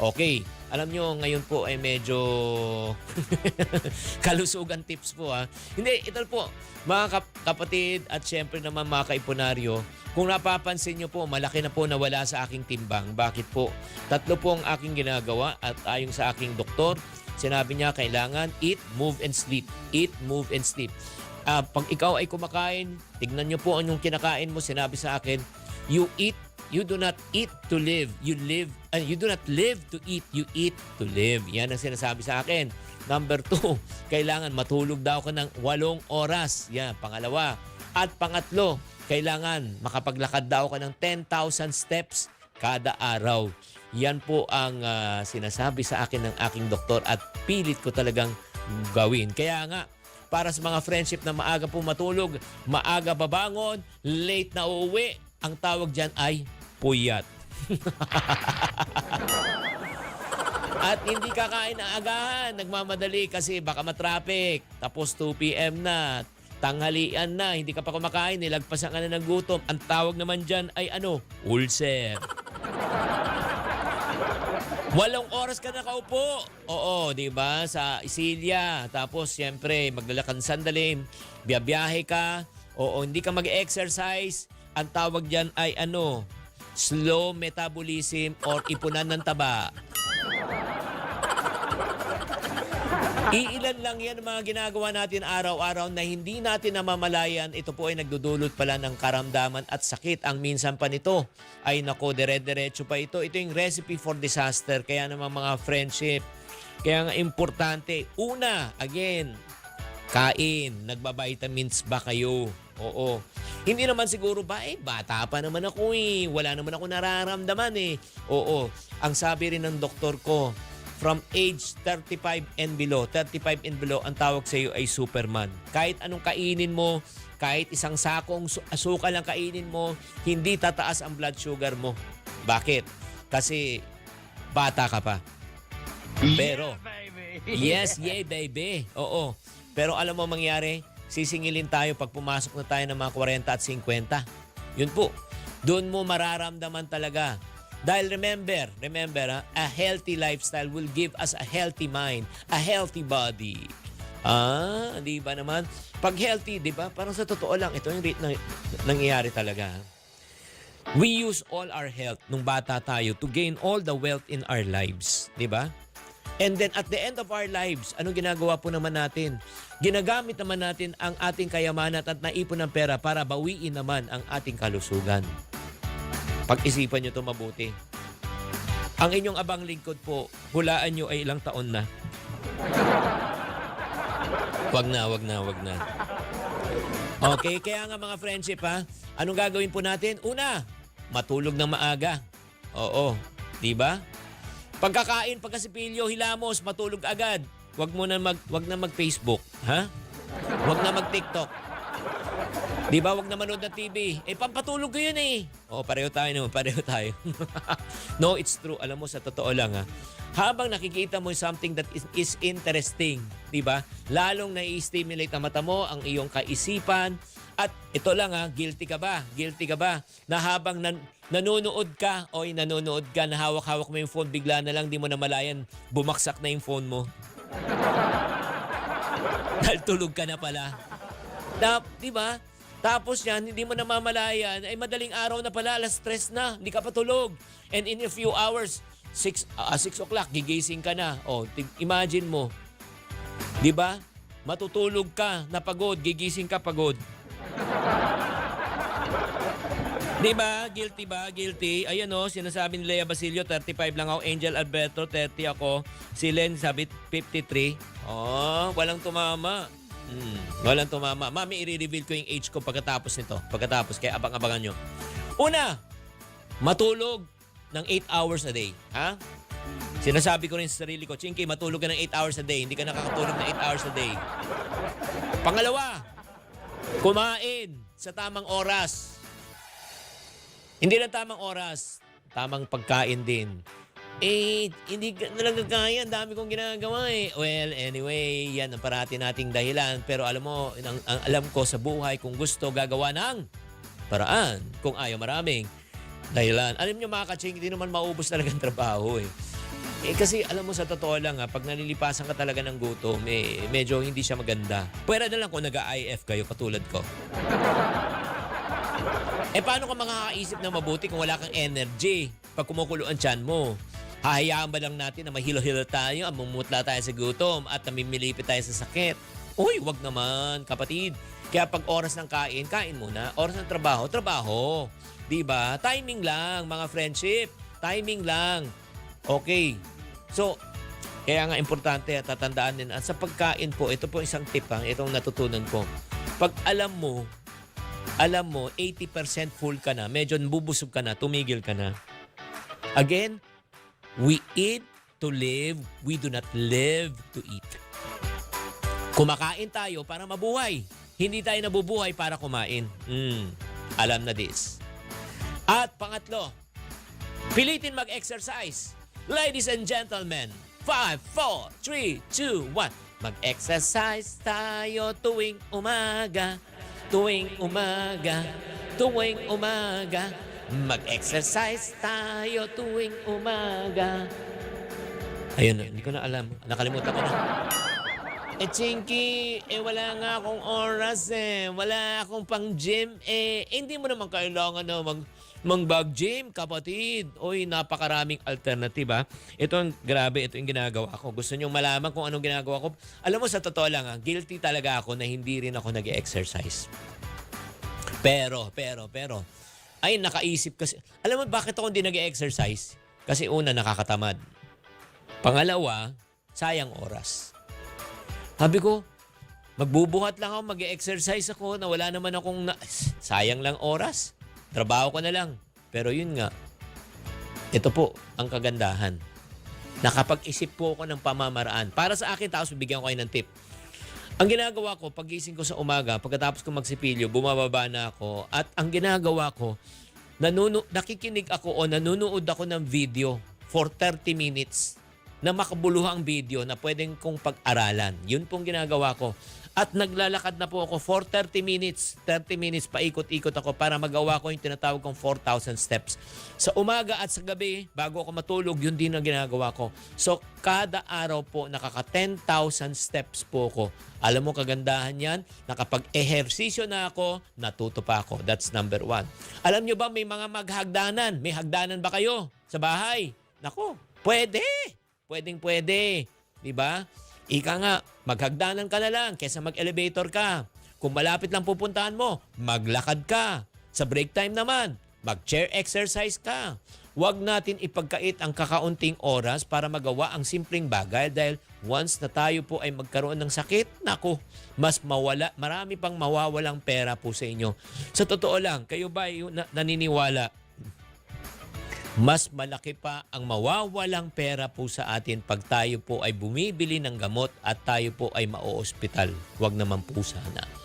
Okay. Alam nyo, ngayon po ay medyo kalusugan tips po ha. Hindi, ito po, mga kap- kapatid at syempre naman mga kaipunaryo, kung napapansin nyo po, malaki na po nawala sa aking timbang. Bakit po? Tatlo po ang aking ginagawa at ayon sa aking doktor, sinabi niya kailangan eat, move, and sleep. Eat, move, and sleep. Ah, pag ikaw ay kumakain, tignan nyo po anong kinakain mo. Sinabi sa akin, you eat You do not eat to live. You live, uh, you do not live to eat. You eat to live. Yan ang sinasabi sa akin. Number two, kailangan matulog daw ka ng walong oras. Yan, pangalawa. At pangatlo, kailangan makapaglakad daw ka ng 10,000 steps kada araw. Yan po ang ah, sinasabi sa akin ng aking doktor at pilit ko talagang gawin. Kaya nga, para sa mga friendship na maaga po matulog, maaga babangon, late na uuwi, ang tawag dyan ay puyat. At hindi kakain na agahan, nagmamadali kasi baka matraffic. Tapos 2 p.m. na, tanghalian na, hindi ka pa kumakain, nilagpasan ka na ng gutom. Ang tawag naman dyan ay ano? Ulcer. Walong oras ka nakaupo. Oo, di ba? Sa Isilia. Tapos, siyempre, maglalakad sandali. Biyabiyahe ka. Oo, hindi ka mag-exercise. Ang tawag dyan ay ano? Slow metabolism or ipunan ng taba. Iilan lang yan mga ginagawa natin araw-araw na hindi natin namamalayan. Ito po ay nagdudulot pala ng karamdaman at sakit. Ang minsan pa nito ay nako, dire-diretso pa ito. Ito yung recipe for disaster. Kaya naman mga friendship. Kaya nga importante. Una, again, kain. Nagbabitamins ba kayo? Oo. Hindi naman siguro ba, eh, bata pa naman ako eh. Wala naman ako nararamdaman eh. Oo. Ang sabi rin ng doktor ko, from age 35 and below, 35 and below, ang tawag sa iyo ay Superman. Kahit anong kainin mo, kahit isang sakong su- asukal ang kainin mo, hindi tataas ang blood sugar mo. Bakit? Kasi bata ka pa. Pero, yes, yay, baby. Oo. Pero alam mo mangyari, sisingilin tayo pag pumasok na tayo ng mga 40 at 50. Yun po. Doon mo mararamdaman talaga. Dahil remember, remember, ha, a healthy lifestyle will give us a healthy mind, a healthy body. Ah, di ba naman? Pag healthy, di ba? Parang sa totoo lang, ito yung rate na nangyayari talaga. We use all our health nung bata tayo to gain all the wealth in our lives. Di ba? And then at the end of our lives, ano ginagawa po naman natin? Ginagamit naman natin ang ating kayamanan at naipon ng pera para bawiin naman ang ating kalusugan. Pag-isipan nyo ito mabuti. Ang inyong abang lingkod po, hulaan nyo ay ilang taon na. Wag na, wag na, wag na. Okay, kaya nga mga friendship ha, anong gagawin po natin? Una, matulog ng maaga. Oo, di ba? Pagkakain, pagkasipilyo, hilamos, matulog agad. Wag mo na mag wag na mag-Facebook, ha? Wag na mag-TikTok. Di ba, wag na manood ng TV. Eh, pampatulog ko yun eh. Oo, pareho tayo no, pareho tayo. no, it's true. Alam mo, sa totoo lang ha, habang nakikita mo something that is, is interesting, di ba? Lalong nai-stimulate ang mata mo, ang iyong kaisipan. At ito lang ha, guilty ka ba? Guilty ka ba? Na habang nan, nanonood ka, oy nanonood ka, na hawak-hawak mo yung phone, bigla na lang, di mo namalayan, bumaksak na yung phone mo. Dahil tulog ka na pala. Tap, di ba? Tapos yan, hindi mo namamalayan, ay madaling araw na pala, alas stress na, hindi ka pa tulog. And in a few hours, 6 ah, 6 o'clock, gigising ka na. O, tig- imagine mo. Di ba? Matutulog ka, napagod, gigising ka pagod. Di ba? Guilty ba? Guilty. Ayan o, sinasabi ni Lea Basilio, 35 lang ako. Angel Alberto, 30 ako. Si Len, sabi 53. Oh, walang tumama. Hmm, walang tumama. Mami, i-reveal ko yung age ko pagkatapos nito. Pagkatapos, kaya abang-abangan nyo. Una, matulog ng 8 hours a day. Ha? Sinasabi ko rin sa sarili ko, Chinky, matulog ka ng 8 hours a day. Hindi ka nakakatulog ng 8 hours a day. Pangalawa, kumain sa tamang oras. Hindi lang tamang oras, tamang pagkain din. Eh, hindi ka talaga kaya. Dami kong ginagawa eh. Well, anyway, yan ang parati nating dahilan. Pero alam mo, ang, ang alam ko sa buhay, kung gusto, gagawa ng paraan. Kung ayaw maraming dahilan. Alam nyo mga kaching, hindi naman maubos talaga ang trabaho eh. Eh kasi alam mo sa totoo lang ha, pag nalilipasan ka talaga ng gutom, eh, medyo hindi siya maganda. Pwera na lang kung nag-IF kayo katulad ko. Eh paano ka makakaisip na mabuti kung wala kang energy pag kumukulo ang mo? Hahayaan ba lang natin na mahilo-hilo tayo, amumutla tayo sa gutom at namimilipit tayo sa sakit? Uy, wag naman, kapatid. Kaya pag oras ng kain, kain muna. Oras ng trabaho, trabaho. 'Di ba? Timing lang, mga friendship. Timing lang. Okay. So, kaya nga importante at tatandaan din. At sa pagkain po, ito po isang tip ha, itong natutunan ko. Pag alam mo, alam mo, 80% full ka na, medyo bubusog ka na, tumigil ka na. Again, we eat to live, we do not live to eat. Kumakain tayo para mabuhay. Hindi tayo nabubuhay para kumain. Mm, alam na this. At pangatlo, pilitin mag-exercise. Ladies and gentlemen, 5, 4, 3, 2, 1. Mag-exercise tayo tuwing umaga. Tuwing umaga. Tuwing umaga. Mag-exercise tayo tuwing umaga. Ayun, hindi ko na alam. Nakalimutan ko na. Eh, Chinky, eh wala nga akong oras eh. Wala akong pang gym eh. eh hindi mo naman kailangan na mag, mag gym, kapatid. Oy, napakaraming alternative ha. Ito ang grabe, ito yung ginagawa ko. Gusto nyo malaman kung anong ginagawa ko? Alam mo, sa totoo lang ha, guilty talaga ako na hindi rin ako nag exercise Pero, pero, pero, ay nakaisip kasi. Alam mo bakit ako hindi nag exercise Kasi una, nakakatamad. Pangalawa, sayang oras. Sabi ko, magbubuhat lang ako, mag-exercise ako na wala naman akong na... sayang lang oras. Trabaho ko na lang. Pero yun nga, ito po ang kagandahan. Nakapag-isip po ako ng pamamaraan. Para sa akin, tapos bibigyan ko kayo ng tip. Ang ginagawa ko, pagising ko sa umaga, pagkatapos ko magsipilyo, bumababa na ako. At ang ginagawa ko, nanunu nakikinig ako o nanonood ako ng video for 30 minutes na makabuluhang video na pwedeng kong pag-aralan. Yun pong ginagawa ko. At naglalakad na po ako for 30 minutes. 30 minutes paikot-ikot ako para magawa ko yung tinatawag kong 4,000 steps. Sa umaga at sa gabi, bago ako matulog, yun din ang ginagawa ko. So, kada araw po, nakaka 10,000 steps po ko. Alam mo kagandahan yan? Nakapag-ehersisyo na ako, natuto pa ako. That's number one. Alam nyo ba may mga maghagdanan? May hagdanan ba kayo sa bahay? Nako, pwede. Pwedeng pwede. Di ba? Ika nga, maghagdanan ka na lang kesa mag-elevator ka. Kung malapit lang pupuntahan mo, maglakad ka. Sa break time naman, mag-chair exercise ka. Huwag natin ipagkait ang kakaunting oras para magawa ang simpleng bagay dahil once na tayo po ay magkaroon ng sakit, nako, mas mawala, marami pang mawawalang pera po sa inyo. Sa totoo lang, kayo ba ay na- naniniwala mas malaki pa ang mawawalang pera po sa atin pag tayo po ay bumibili ng gamot at tayo po ay mao-ospital. Huwag naman po sana.